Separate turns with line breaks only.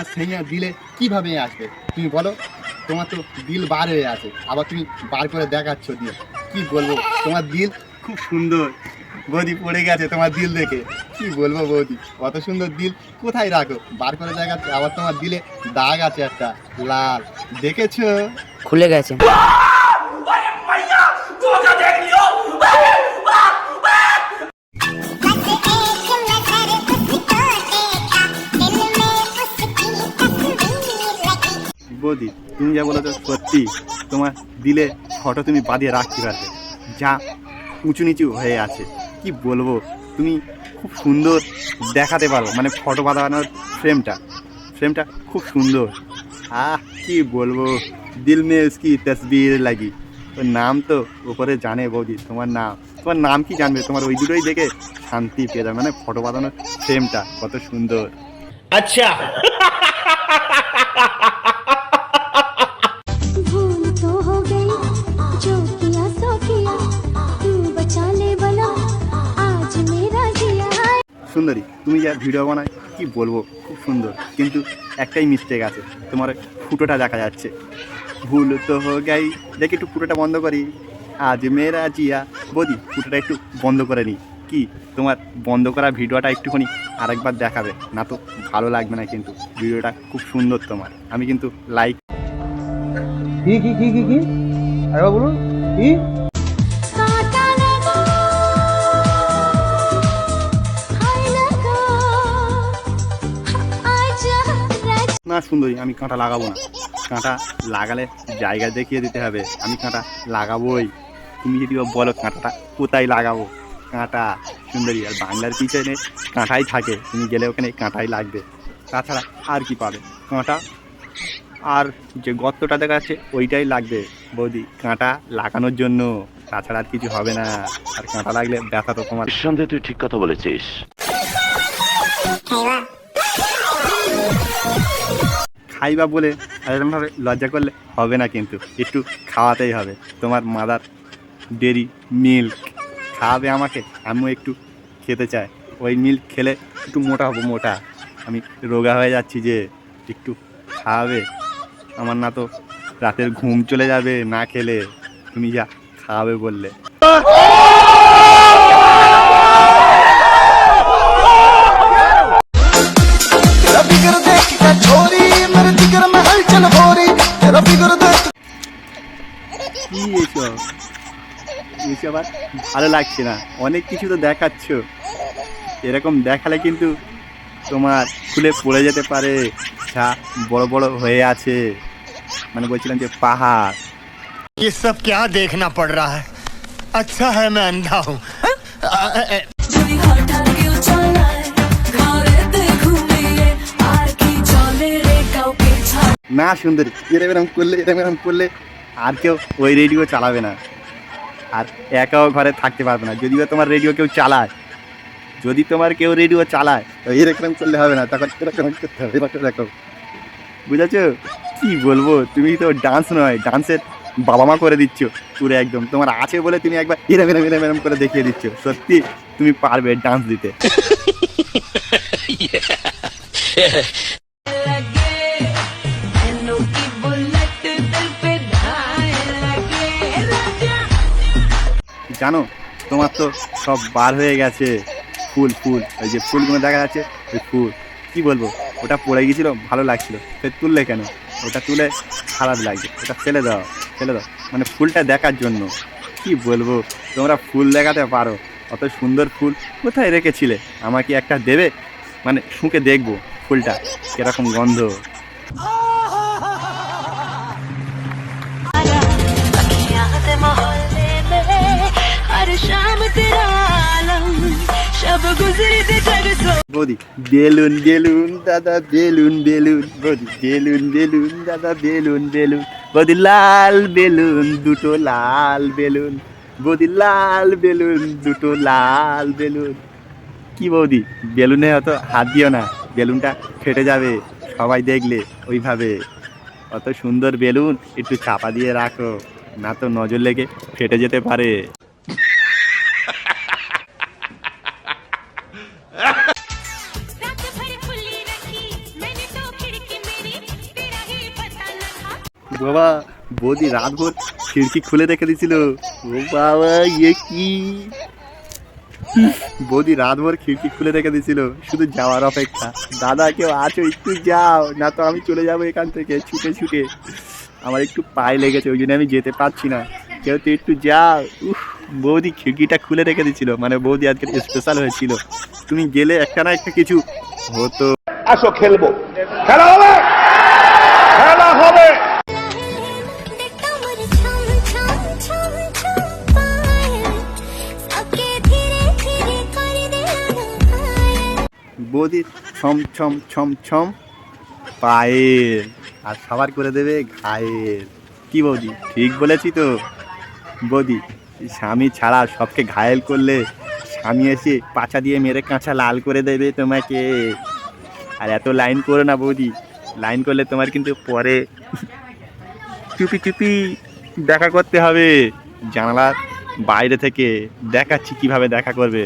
তোমার সিনিয়র দিলে কীভাবে আসবে? তুমি বলো, তোমার তো দিল বার হয়ে আছে। আবার তুমি বার করে দেখাচ্ছ দিয়ে কি বলব, তোমার দিল খুব সুন্দর। বৌদি পড়ে গেছে তোমার দিল দেখে। কি বলব বৌদি, অত সুন্দর দিল কোথায় রাখো? বার করে দেখাচ্ছ, আবার তোমার দিলে দাগ আছে একটা, লাল। দেখেছ?
খুলে গেছে।
বৌদি, তুমি যা বলো তো সত্যি। তোমার দিলে ফটো তুমি বাঁধিয়ে রাখতে পারবে। যা উঁচু নিচু হয়ে আছে। কি বলব, তুমি খুব সুন্দর দেখাতে পারো। মানে ফটো বাঁধানোর ফ্রেমটা ফ্রেমটা খুব সুন্দর। আহ, কি বলব, দিল মে উসকি তসবির লাগি। তোর নাম তো ওপরে জানে বৌদি, তোমার নাম। তোমার নাম কি জানবে? তোমার ওই দুটোই দেখে শান্তি পেয়ে যাবে। মানে ফটো বাঁধানোর ফ্রেমটা কত সুন্দর।
भूल
সুন্দরী। তুমি যা ভিডিও বানায়, কি বলব, খুব সুন্দর। কিন্তু একটাই মিস্টেক আছে, তোমার ফুটোটা দেখা যাচ্ছে। ভুল তো গাই দেখি একটু ফুটোটা বন্ধ করি। আজ মেয়েরা জিয়া। বদি, ফুটোটা একটু বন্ধ করে নিই কি, তোমার বন্ধ করা ভিডিওটা একটুখানি আরেকবার দেখাবে? না তো ভালো লাগবে না কিন্তু। ভিডিওটা খুব সুন্দর তোমার। আমি কিন্তু লাইক
কি কি কি কি কি? আরেকবার বলুন। কি?
সুন্দরী আমি কাঁটা লাগাবো না। কাঁটা লাগালে জায়গা দেখিয়ে দিতে হবে আমি কাঁটা লাগাবোই। তুমি যদি বলো কাঁটাটা কোথায় লাগাবো? কাঁটা সুন্দরী আর বাংলার পিছনে কাঁটাই থাকে তুমি গেলে ওখানে কাঁটাই লাগবে। তাছাড়া আর কি পাবে? কাঁটা আর যে গর্তটা দেখা যাচ্ছে ওইটাই লাগবে। বৌদি কাঁটা লাগানোর জন্য। তাছাড়া আর কিছু হবে না। আর কাঁটা লাগলে ব্যথা তো তোমার
নিঃসন্দেহে তুই ঠিক কথা বলেছিস।
খাইবা বলে আর এরকমভাবে লজ্জা করলে হবে না কিন্তু। একটু খাওয়াতেই হবে। তোমার মাদার ডেরি মিল্ক খাওয়াবে আমাকে, আমিও একটু খেতে চাই। ওই মিল্ক খেলে একটু মোটা হব মোটা। আমি রোগা হয়ে যাচ্ছি যে, একটু খাওয়াবে। আমার না তো রাতের ঘুম চলে যাবে না খেলে। তুমি যা খাওয়াবে বললে। এসব আর ভালো লাগছে না অনেক কিছু তো দেখাচ্ছ এরকম দেখালে কিন্তু তোমার খুলে পড়ে যেতে পারে যা বড় বড় হয়ে আছে মানে বলছিলাম যে পাহাড়
ये सब क्या देखना पड़ रहा है अच्छा है मैं अंधा हूँ
যদি হঠাৎ কেউ চালায় ঘরেতে ঘুমিয়ে আর কি চলে রে কাউকে ছাড়
না সুন্দরী এরম এরম করলে এরম এরম করলে আর কেউ ওই রেডিও চালাবে না আর একাও ঘরে থাকতে পারবে না। যদিও তোমার রেডিও কেউ চালায়। যদি তোমার কেউ রেডিও চালায়, তো এরকম করলে হবে না। তখন এরকম করতে হবে। এরকম এরকম বুঝেছ? কি বলব? তুমি তো ডান্স নয়। ডান্সের বাবা মা করে দিচ্ছ। পুরো একদম। তোমার আছে বলে তুমি একবার এরম এরম এরম এরম করে দেখিয়ে দিচ্ছ। সত্যি, তুমি পারবে ডান্স দিতে। জানো? তোমার তো সব বার হয়ে গেছে। ফুল ফুল। ওই যে ফুলগুলো দেখা যাচ্ছে, ওই ফুল। কি বলব? ওটা পড়ে গেছিল ভালো লাগছিল। সে তুললে কেন? ওটা তুলে খারাপ লাগছে। ওটা ফেলে দাও ফেলে দাও। মানে ফুলটা দেখার জন্য। কি বলব? তোমরা ফুল দেখাতে পারো। অত সুন্দর ফুল কোথায় রেখেছিলে? আমাকে একটা দেবে? মানে শুঁকে দেখব ফুলটা। কীরকম গন্ধ। বৌদি বেলুন বেলুন দাদা বেলুন বেলুন বৌদি বেলুন বেলুন দাদা বেলুন বেলুন বৌদি লাল বেলুন দুটো লাল বেলুন বৌদি লাল বেলুন দুটো লাল বেলুন কি বৌদি? বেলুনে অত হাত দিও না। বেলুনটা ফেটে যাবে। সবাই দেখলে ওইভাবে। অত সুন্দর বেলুন একটু চাপা দিয়ে রাখো। না তো নজর লেগে ফেটে যেতে পারে। বাবা, বৌদি রাতভর খিড়কি খুলে রেখে দিছিল ও বাবা ইয়ে কি? বৌদি রাতভর খিড়কি খুলে রেখে দিছিল শুধু যাওয়ার অপেক্ষা। দাদা, কেউ আছো? একটু যাও, না তো আমি চলে যাব এখান থেকে, ছুটে ছুটে। আমার একটু পায়ে লেগেছে, ওই জন্য আমি যেতে পারছি না। কেউ তো একটু যাও। উফ, বৌদি খিড়কিটা খুলে রেখে দিছিল মানে বৌদি আজকে স্পেশাল হয়েছিল। তুমি গেলে একটা না একটা কিছু হতো।
আসো, খেলব। খেলা হবে?
বৌদির ছম ছম ছম ছম পায়ের। আর সবার করে দেবে ঘায়ের। কি বৌদি? ঠিক বলেছি তো? বৌদি, স্বামী ছাড়া সবকে ঘায়েল করলে স্বামী এসে পাছা দিয়ে মেরে কাঁচা লাল করে দেবে তোমাকে। আর এত লাইন করো না বৌদি। লাইন করলে তোমার কিন্তু পরে চুপি চুপি দেখা করতে হবে। জানালার বাইরে থেকে দেখাচ্ছি কীভাবে দেখা করবে।